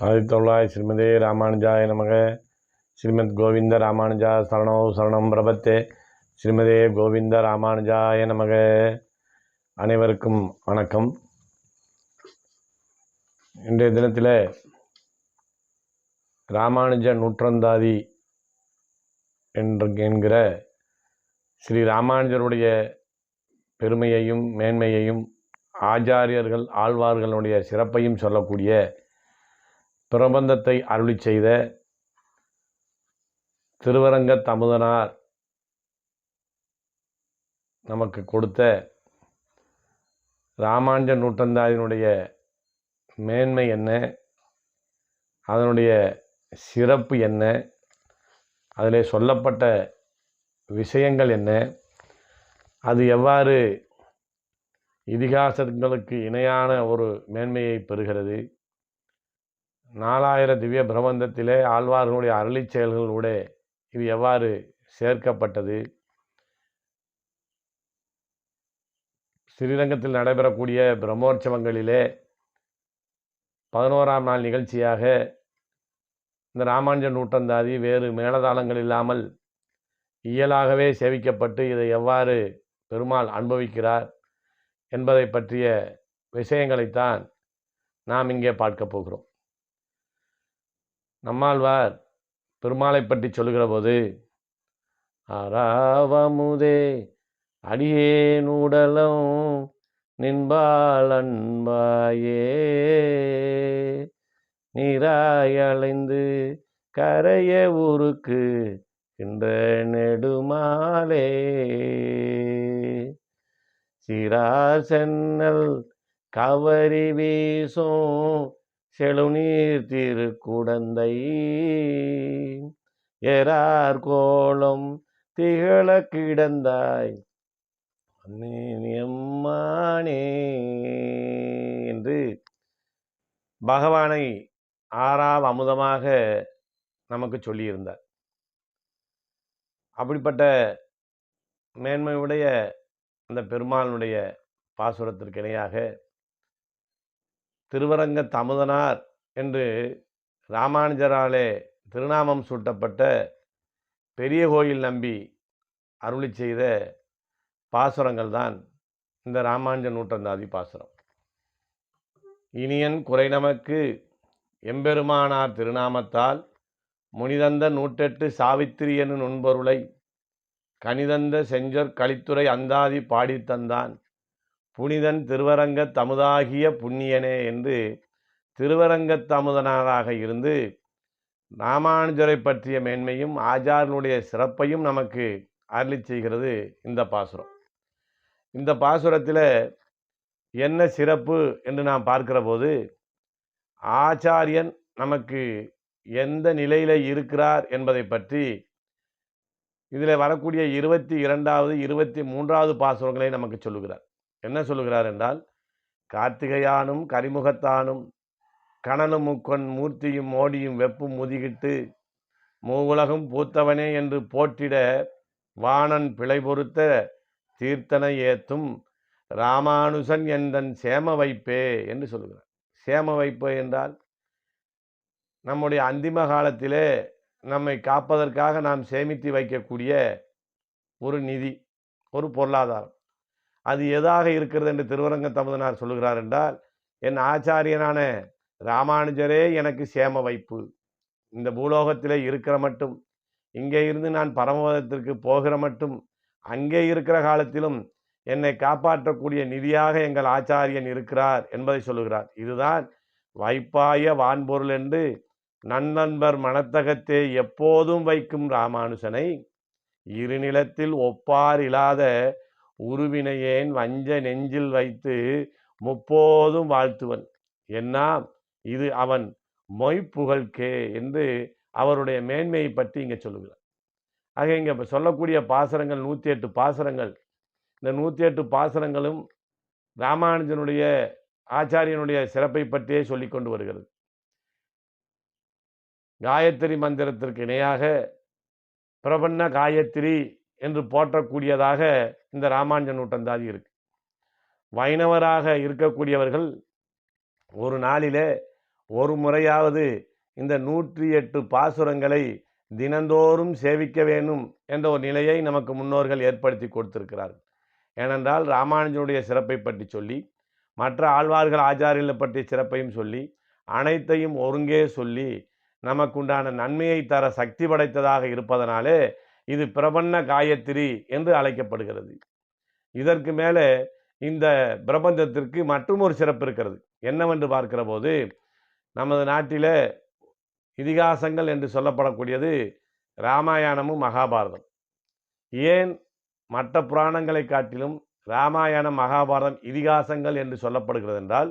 ஆயிரத்தி தொள்ளாயிரத்தி ஸ்ரீமதே ராமானுஜாய நமக. ஸ்ரீமத் கோவிந்த ராமானுஜா சரணோ சரணம் பிரபத்தே. ஸ்ரீமதே கோவிந்த ராமானுஜாய நமக. அனைவருக்கும் வணக்கம். இன்றைய தினத்தில் ராமானுஜ நூற்றந்தாதி என்று என்கிற ஸ்ரீ ராமானுஜருடைய பெருமையையும் மேன்மையையும் ஆச்சாரியர்கள் ஆழ்வார்களுடைய சிறப்பையும் சொல்லக்கூடிய பிரபந்தத்தை அருளி செய்த திருவரங்க தமுதனார் நமக்கு கொடுத்த ராமானுஜ நூற்றந்தாதினுடைய மேன்மை என்ன? அதனுடைய சிறப்பு என்ன? அதில் சொல்லப்பட்ட விஷயங்கள் என்ன? அது எவ்வாறு இதிகாசங்களுக்கு இணையான ஒரு மேன்மையை பெறுகிறது? நாலாயிர திவ்ய பிரபந்தத்திலே ஆழ்வார்களுடைய அருளிச் செயல்களோட இது எவ்வாறு சேர்க்கப்பட்டது? ஸ்ரீரங்கத்தில் நடைபெறக்கூடிய பிரம்மோற்சவங்களிலே பதினோராம் நாள் நிகழ்ச்சியாக இந்த ராமானுஜ நூற்றந்தாதி வேறு மேலதாளங்கள் இல்லாமல் இயலாகவே சேவிக்கப்பட்டு இதை எவ்வாறு பெருமாள் அனுபவிக்கிறார் என்பதை பற்றிய விஷயங்களைத்தான் நாம் இங்கே பார்க்க போகிறோம். நம்மாழ்வார் பெருமாளை பற்றி சொல்லுகிற போது ஆறாவமுதே அடியேன் உடலும் நின்பால் அன்பாயே நீராயலைந்து கரைய ஊருக்கு என்ற நெடுமாலே சிரா சென்னல் கவரி வீசும் செழுநீர் திருக்குடந்தை எறார் கோலம் திகழ கிடந்தாய். அம்மானே என்று பகவானை ஆறாவது அமுதமாக நமக்கு சொல்லியிருந்தார். அப்படிப்பட்ட மேன்மையுடைய அந்த பெருமாளுடைய பாசுரத்திற்கு இணையாக திருவரங்க தமுதனார் என்று ராமானுஜராலே திருநாமம் சூட்டப்பட்ட பெரிய கோயில் நம்பி அருளி செய்த பாசுரங்கள் தான் இந்த ராமானுஜ நூற்றந்தாதி பாசுரம். இனியன் குறை நமக்கு எம்பெருமானார் திருநாமத்தால் முனிதந்த நூற்றெட்டு சாவித்திரி என்னும் நுண்பொருளை கனிதந்த செஞ்சொற் கலித்துறை அந்தாதி பாடித்தந்தான். புனிதன் திருவரங்க தமுதாகிய புண்ணியனே என்று திருவரங்கத் தமுதனாராக இருந்து ராமானுஜரை பற்றிய மேன்மையும் ஆச்சாரனுடைய சிறப்பையும் நமக்கு அருளி செய்கிறது இந்த பாசுரம். இந்த பாசுரத்தில் என்ன சிறப்பு என்று நாம் பார்க்கிற போது ஆச்சாரியன் நமக்கு எந்த நிலையில் இருக்கிறார் என்பதை பற்றி இதில் வரக்கூடிய இருபத்தி இரண்டாவது இருபத்தி மூன்றாவது பாசுரங்களை நமக்கு சொல்லுகிறார். என்ன சொல்லுகிறார் என்றால் கார்த்திகையானும் கரிமுகத்தானும் கணனும் முக்கொன் மூர்த்தியும் மோடியும் வெப்பும் முதுகிட்டு மூவுலகும் பூத்தவனே என்று போற்றிட வாணன் பிழை பொறுத்த தீர்த்தனை ஏத்தும் ராமானுசன் எந்தன் சேம வைப்பே என்று சொல்லுகிறார். சேம வைப்பு என்றால் நம்முடைய அந்திம காலத்திலே நம்மை காப்பதற்காக நாம் சேமித்து வைக்கக்கூடிய ஒரு நிதி ஒரு பொருளாதாரம். அது எதாக இருக்கிறது என்று திருவரங்க தமுதனார் சொல்லுகிறார் என்றால் என் ஆச்சாரியனான ராமானுஜரே எனக்கு சேம வைப்பு. இந்த பூலோகத்திலே இருக்கிற மட்டும் இங்கே இருந்து நான் பரமபதத்திற்கு போகிற மட்டும் அங்கே இருக்கிற காலத்திலும் என்னை காப்பாற்றக்கூடிய நிதியாக எங்கள் ஆச்சாரியன் இருக்கிறார் என்பதை சொல்லுகிறார். இதுதான் வைப்பாய வான்பொருள் என்று நன்னண்பர் மனத்தகத்தே எப்போதும் வைக்கும் ராமானுசனை. இருநிலத்தில் ஒப்பார் இல்லாத உருவினையேன் வஞ்ச நெஞ்சில் வைத்து முப்போதும் வாழ்த்துவன். என்ன இது அவன் மொய்ப்புகழ்கே என்று அவருடைய மேன்மையை பற்றி இங்கே சொல்லுகிறார். ஆக இங்கே சொல்லக்கூடிய பாசரங்கள் நூற்றி எட்டு பாசரங்கள். இந்த நூற்றி எட்டு பாசரங்களும் ராமானுஜனுடைய ஆச்சாரியனுடைய சிறப்பை பற்றியே சொல்லி கொண்டு வருகிறது. காயத்ரி மந்திரத்திற்கு இணையாக பிரபன்ன காயத்ரி என்று போற்றக்கூடியதாக இந்த ராமானுஜ நூட்டந்தாதி இருக்கு. வைணவராக இருக்கக்கூடியவர்கள் ஒரு நாளிலே ஒரு முறையாவது இந்த நூற்றி எட்டு பாசுரங்களை தினந்தோறும் சேவிக்க வேண்டும் என்ற ஒரு நிலையை நமக்கு முன்னோர்கள் ஏற்படுத்தி கொடுத்திருக்கிறார்கள். ஏனென்றால் ராமானுஜனுடைய சிறப்பை பற்றி சொல்லி மற்ற ஆழ்வார்கள் ஆச்சாரியர்களை பற்றிய சிறப்பையும் சொல்லி அனைத்தையும் ஒருங்கே சொல்லி நமக்குண்டான நன்மையை தர சக்தி படைத்ததாக இருப்பதனாலே இது பிரபன்ன காயத்ரி என்று அழைக்கப்படுகிறது. இதற்கு மேலே இந்த பிரபந்தத்திற்கு மற்றும் ஒரு சிறப்பு இருக்கிறது. என்னவென்று பார்க்கிற போது நமது நாட்டில் இதிகாசங்கள் என்று சொல்லப்படக்கூடியது ராமாயணமும் மகாபாரதம். ஏன் மற்ற புராணங்களை காட்டிலும் ராமாயணம் மகாபாரதம் இதிகாசங்கள் என்று சொல்லப்படுகிறது என்றால்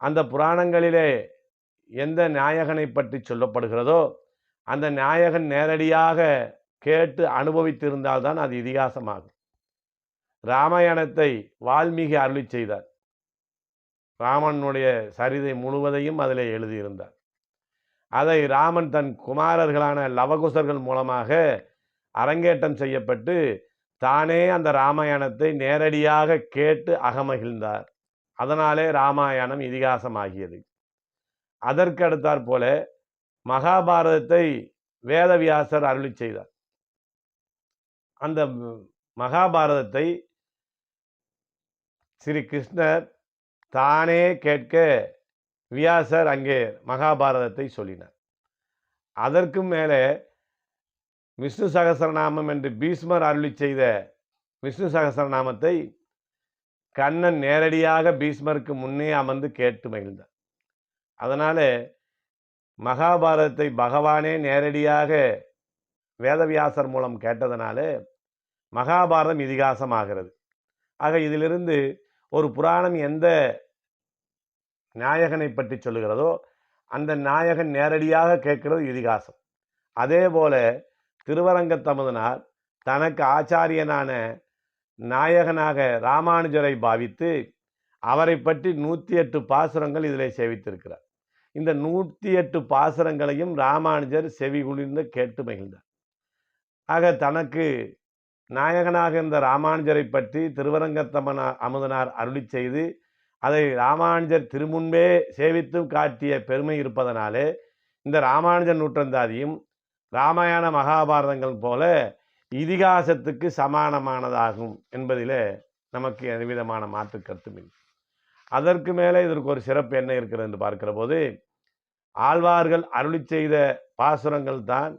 அந்த புராணங்களிலே எந்த நாயகனை பற்றி சொல்லப்படுகிறதோ அந்த நாயகன் நேரடியாக கேட்டு அனுபவித்திருந்தால்தான் அது இதிகாசமாகும். ராமாயணத்தை வால்மீகி அருளி செய்தார். ராமனுடைய சரிதை முழுவதையும் அதிலே எழுதியிருந்தார். அதை ராமன் தன் குமாரர்களான லவகுசர்கள் மூலமாக அரங்கேற்றம் செய்யப்பட்டு தானே அந்த ராமாயணத்தை நேரடியாக கேட்டு அகமகிழ்ந்தார். அதனாலே ராமாயணம் இதிகாசமாகியது. அதற்கு அடுத்தாற் போல மகாபாரதத்தை வேதவியாசர் அருளி செய்தார். அந்த மகாபாரதத்தை ஸ்ரீ கிருஷ்ணர் தானே கேட்க வியாசர் அங்கே மகாபாரதத்தை சொல்லினார். அதற்கும் மேலே விஷ்ணு சகசரநாமம் என்று பீஷ்மர் அருளி செய்த விஷ்ணு சகசரநாமத்தை கண்ணன் நேரடியாக பீஷ்மருக்கு முன்னே அமர்ந்து கேட்டு மகிழ்ந்தார். அதனால் மகாபாரதத்தை பகவானே நேரடியாக வேதவியாசர் மூலம் கேட்டதனாலே மகாபாரதம் இதிகாசமாகிறது. ஆக இதிலிருந்து ஒரு புராணம் எந்த நாயகனை பற்றி சொல்லுகிறதோ அந்த நாயகன் நேரடியாக கேட்கிறது இதிகாசம். அதே போல திருவரங்க தமதனார் தனக்கு ஆச்சாரியனான நாயகனாக ராமானுஜரை பாவித்து அவரை பற்றி நூற்றி எட்டு பாசுரங்கள் இதில் சேவித்திருக்கிறார். இந்த நூற்றி எட்டு பாசுரங்களையும் ராமானுஜர் செவி குளிர்ந்து கேட்டு மகிழ்ந்தார். ஆக தனக்கு நாயகனாக இருந்த ராமானுஜரை பற்றி திருவரங்கத்தமன அமுதனார் அருளி செய்து அதை ராமானுஜர் திருமுன்பே சேவித்தும் காட்டிய பெருமை இருப்பதனாலே இந்த ராமானுஜர் நூற்றந்தாதியும் ராமாயண மகாபாரதங்கள் போல இதிகாசத்துக்கு சமானமானதாகும் என்பதில் நமக்கு எந்தவிதமான மாற்று கருத்துமில்லை அதற்கு மேலே இதற்கு ஒரு சிறப்பு என்ன இருக்கிறது என்று பார்க்கிற போது ஆழ்வார்கள் அருளி செய்த பாசுரங்கள் தான்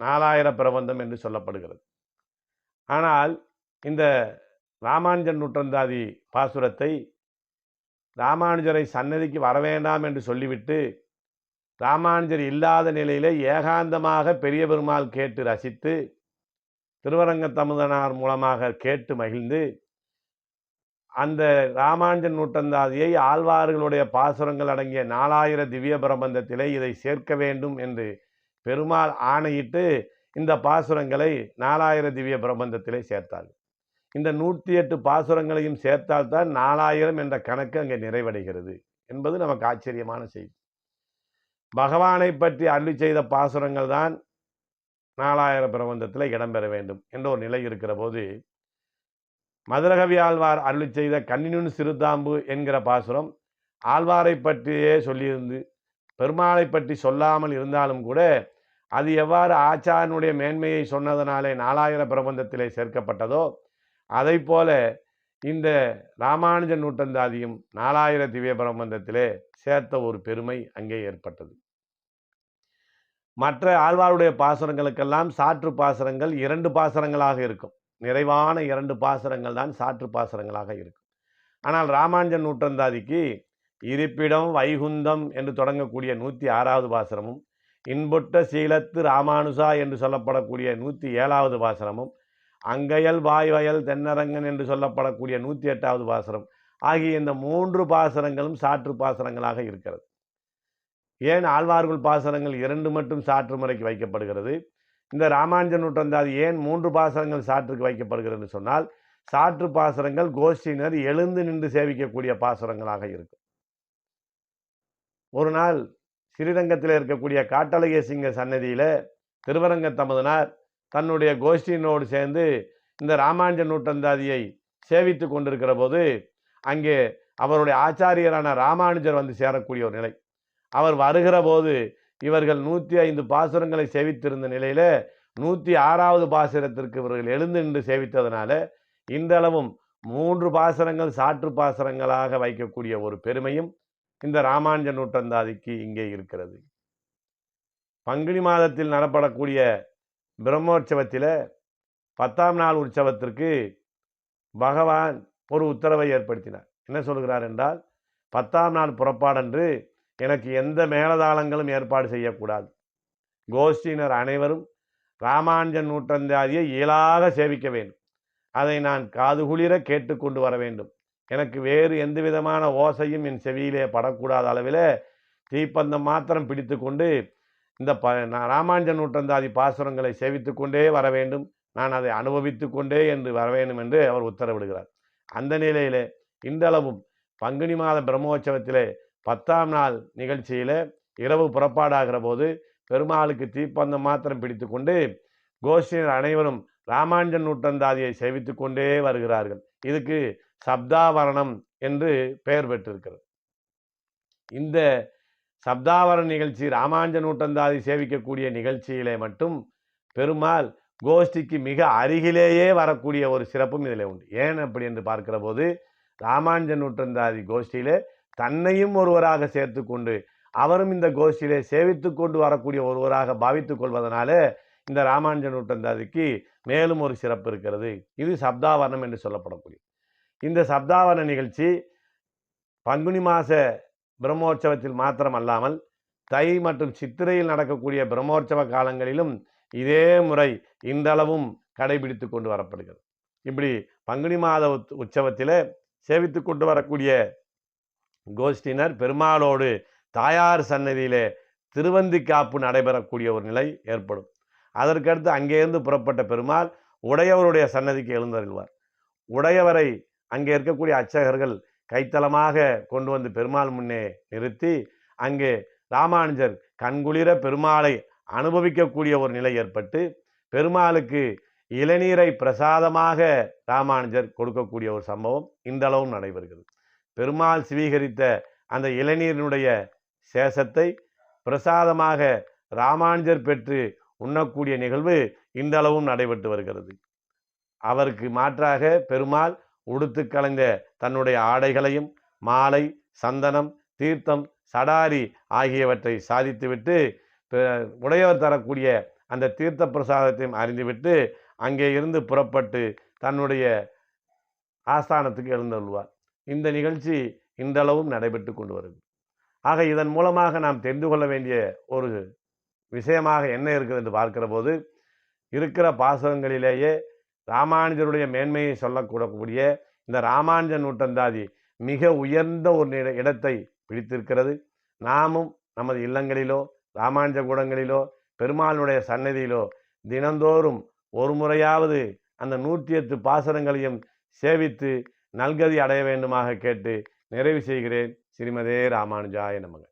நாலாயிர பிரபந்தம் என்று சொல்லப்படுகிறது. ஆனால் இந்த ராமானுஜன் நூற்றந்தாதி பாசுரத்தை ராமானுஜரை சன்னதிக்கு வர வேண்டாம் என்று சொல்லிவிட்டு ராமானுஜர் இல்லாத நிலையிலே ஏகாந்தமாக பெரிய பெருமாள் கேட்டு ரசித்து திருவரங்க தமுதனார் மூலமாக கேட்டு மகிழ்ந்து அந்த ராமானுஜன் நூற்றந்தாதியை ஆழ்வார்களுடைய பாசுரங்கள் அடங்கிய நாலாயிர திவ்ய பிரபந்தத்திலே இதை சேர்க்க வேண்டும் என்று பெருமாள் ஆணையிட்டு இந்த பாசுரங்களை நாலாயிர திவ்ய பிரபந்தத்திலே சேர்த்தாள். இந்த நூற்றி எட்டு பாசுரங்களையும் சேர்த்தால்தான் நாலாயிரம் என்ற கணக்கு அங்கே நிறைவடைகிறது என்பது நமக்கு ஆச்சரியமான செய்தி. பகவானை பற்றி அருளி செய்த பாசுரங்கள் தான் நாலாயிரம் பிரபந்தத்தில் இடம்பெற வேண்டும் என்ற ஒரு நிலை இருக்கிற போது மதுரகவி ஆழ்வார் அருளி செய்த கண்ணினுன் சிறுதாம்பு என்கிற பாசுரம் ஆழ்வாரை பற்றியே சொல்லியிருந்து பெருமாளை பற்றி சொல்லாமல் இருந்தாலும் கூட அது எவ்வாறு ஆச்சாரனுடைய மேன்மையை சொன்னதனாலே நாலாயிர பிரபந்தத்திலே சேர்க்கப்பட்டதோ அதை போல இந்த ராமானுஜ நூற்றந்தாதியும் நாலாயிர திவ்ய பிரபந்தத்திலே சேர்த்த ஒரு பெருமை அங்கே ஏற்பட்டது. மற்ற ஆழ்வாருடைய பாசுரங்களுக்கெல்லாம் சாற்று பாசுரங்கள் இரண்டு பாசுரங்களாக இருக்கும். நிறைவான இரண்டு பாசுரங்கள் தான் சாற்று பாசுரங்களாக இருக்கும். ஆனால் ராமானுஜன் நூற்றந்தாதிக்கு இருப்பிடம் வைகுந்தம் என்று தொடங்கக்கூடிய நூற்றி ஆறாவது பாசுரமும் இன்புட்ட சீலத்து ராமானுசா என்று சொல்லப்படக்கூடிய நூற்றி ஏழாவது பாசனமும் அங்கையல் வாய்வயல் தென்னரங்கன் என்று சொல்லப்படக்கூடிய நூற்றி எட்டாவது பாசனம் ஆகிய இந்த மூன்று பாசனங்களும் சாற்று பாசனங்களாக இருக்கிறது. ஏன் ஆழ்வார்கள் பாசனங்கள் இரண்டு மட்டும் சாற்று முறைக்கு வைக்கப்படுகிறது? இந்த ராமானுஜ நூற்றந்தாது ஏன் மூன்று பாசனங்கள் சாற்றுக்கு வைக்கப்படுகிறது சொன்னால் சாற்று பாசனங்கள் கோஷ்டியினர் எழுந்து நின்று சேவிக்கக்கூடிய பாசனங்களாக இருக்கும். ஒரு நாள் ஸ்ரீரங்கத்தில் இருக்கக்கூடிய காட்டழகிய சிங்க சன்னதியில் திருவரங்க தமதனார் தன்னுடைய கோஷ்டியினோடு சேர்ந்து இந்த ராமானுஜ நூற்றந்தாதியை சேவித்து கொண்டிருக்கிற போது அங்கே அவருடைய ஆச்சாரியரான ராமானுஜர் வந்து சேரக்கூடிய ஒரு நிலை. அவர் வருகிற போது இவர்கள் நூற்றி ஐந்து பாசுரங்களை சேவித்திருந்த நிலையில் நூற்றி ஆறாவது பாசுரத்திற்கு இவர்கள் எழுந்து நின்று சேவித்ததனால இன்றளவும் மூன்று பாசுரங்கள் சாற்று பாசுரங்களாக வைக்கக்கூடிய ஒரு பெருமையும் இந்த ராமானுஜ நூற்றந்தாதிக்கு இங்கே இருக்கிறது. பங்குனி மாதத்தில் நடப்படக்கூடிய பிரம்மோற்சவத்தில் பத்தாம் நாள் உற்சவத்திற்கு பகவான் ஒரு உத்தரவை ஏற்படுத்தினார். என்ன சொல்கிறார் என்றால் பத்தாம் நாள் புறப்பாடன்று எனக்கு எந்த மேலதாளங்களும் ஏற்பாடு செய்யக்கூடாது. கோஷ்டியினர் அனைவரும் ராமானுஜன் நூற்றந்தாதியை இயலாக சேவிக்க வேண்டும். அதை நான் காதுகுளிர கேட்டுக்கொண்டு வர வேண்டும். எனக்கு வேறு எந்த விதமான ஓசையும் என் செவியிலே படக்கூடாத அளவில் தீப்பந்தம் மாத்திரம் பிடித்து கொண்டு இந்த ப நான் ராமானுஜன் நூற்றந்தாதி பாசுரங்களை சேவித்து கொண்டே வர வேண்டும். நான் அதை அனுபவித்து கொண்டே என்று வர வேண்டும் என்று அவர் உத்தரவிடுகிறார். அந்த நிலையிலே இன்றளவும் பங்குனி மாத பிரம்மோற்சவத்திலே பத்தாம் நாள் நிகழ்ச்சியில் இரவு புறப்பாடாகிற போது பெருமாளுக்கு தீப்பந்தம் மாத்திரம் பிடித்து கொண்டு கோஷ்டியினர் அனைவரும் ராமானுஜன் நூற்றந்தாதியை சேவித்து கொண்டே வருகிறார்கள். இதுக்கு சப்தாவரணம் என்று பெயர் பெற்றிருக்கிறது. இந்த சப்தாவரண நிகழ்ச்சி ராமாஞ்ச நூற்றந்தாதி சேவிக்கக்கூடிய நிகழ்ச்சியிலே மட்டும் பெருமாள் கோஷ்டிக்கு மிக அருகிலேயே வரக்கூடிய ஒரு சிறப்பும் இதில் உண்டு. ஏன் அப்படி என்று பார்க்கிற போது ராமாஞ்ச நூற்றந்தாதி கோஷ்டியிலே தன்னையும் ஒருவராக சேர்த்து கொண்டு அவரும் இந்த கோஷ்டியிலே சேவித்து கொண்டு வரக்கூடிய ஒருவராக பாவித்துக் கொள்வதனால இந்த ராமானுஜ நூற்றந்தாதிக்கு மேலும் ஒரு சிறப்பு இருக்கிறது. இது சப்தாவரணம் என்று சொல்லப்படக்கூடிய இந்த சப்தாவன நிகழ்ச்சி பங்குனி மாத பிரம்மோற்சவத்தில் மாத்திரம் அல்லாமல் தை மற்றும் சித்திரையில் நடக்கக்கூடிய பிரம்மோற்சவ காலங்களிலும் இதே முறை இன்றளவும் கடைபிடித்து கொண்டு வரப்படுகிறது. இப்படி பங்குனி மாத உத் உற்சவத்தில் சேவித்து கொண்டு வரக்கூடிய கோஷ்டினர் பெருமாளோடு தாயார் சன்னதியிலே திருவந்தி காப்பு நடைபெறக்கூடிய ஒரு நிலை ஏற்படும். அதற்கடுத்து அங்கேருந்து புறப்பட்ட பெருமாள் உடையவருடைய சன்னதிக்கு எழுந்தருள்வார். உடையவரை அங்கே இருக்கக்கூடிய அர்ச்சகர்கள் கைத்தளமாக கொண்டு வந்து பெருமாள் முன்னே நிறுத்தி அங்கே ராமானுஜர் கண்குளிர பெருமாளை அனுபவிக்கக்கூடிய ஒரு நிலை ஏற்பட்டு பெருமாளுக்கு இளநீரை பிரசாதமாக ராமானுஜர் கொடுக்கக்கூடிய ஒரு சம்பவம் இன்றளவும் நடைபெறுகிறது. பெருமாள் சுவீகரித்த அந்த இளநீரினுடைய சேஷத்தை பிரசாதமாக ராமானுஜர் பெற்று உண்ணக்கூடிய நிகழ்வு இன்றளவும் நடைபெற்று வருகிறது. அவருக்கு மாற்றாக பெருமாள் உடுத்து கலைந்த தன்னுடைய ஆடைகளையும் மாலை சந்தனம் தீர்த்தம் சடாரி ஆகியவற்றை சாதித்துவிட்டு உடையவர் தரக்கூடிய அந்த தீர்த்த பிரசாதத்தையும் அறிந்துவிட்டு அங்கே இருந்து புறப்பட்டு தன்னுடைய ஆஸ்தானத்துக்கு எழுந்தருள்வார் இந்த நிகழ்ச்சி இன்றளவும் நடைபெற்று கொண்டு வருது. ஆக இதன் மூலமாக நாம் தெரிந்து கொள்ள வேண்டிய ஒரு விஷயமாக என்ன இருக்குது என்று பார்க்கிற போது இருக்கிற பாசகங்களிலேயே ராமானுஜருடைய மேன்மையை சொல்லக்கூடக்கூடிய இந்த ராமானுஜ நூற்றந்தாதி மிக உயர்ந்த ஒரு இடத்தை பிடித்திருக்கிறது. நாமும் நமது இல்லங்களிலோ ராமானுஜ கூடங்களிலோ பெருமாளுடைய சன்னதியிலோ தினந்தோறும் ஒரு முறையாவது அந்த நூற்றி எட்டு பாசனங்களையும் சேவித்து நல்கதி அடைய வேண்டுமாக கேட்டு நிறைவு செய்கிறேன். ஸ்ரீமதே ராமானுஜாய நமக.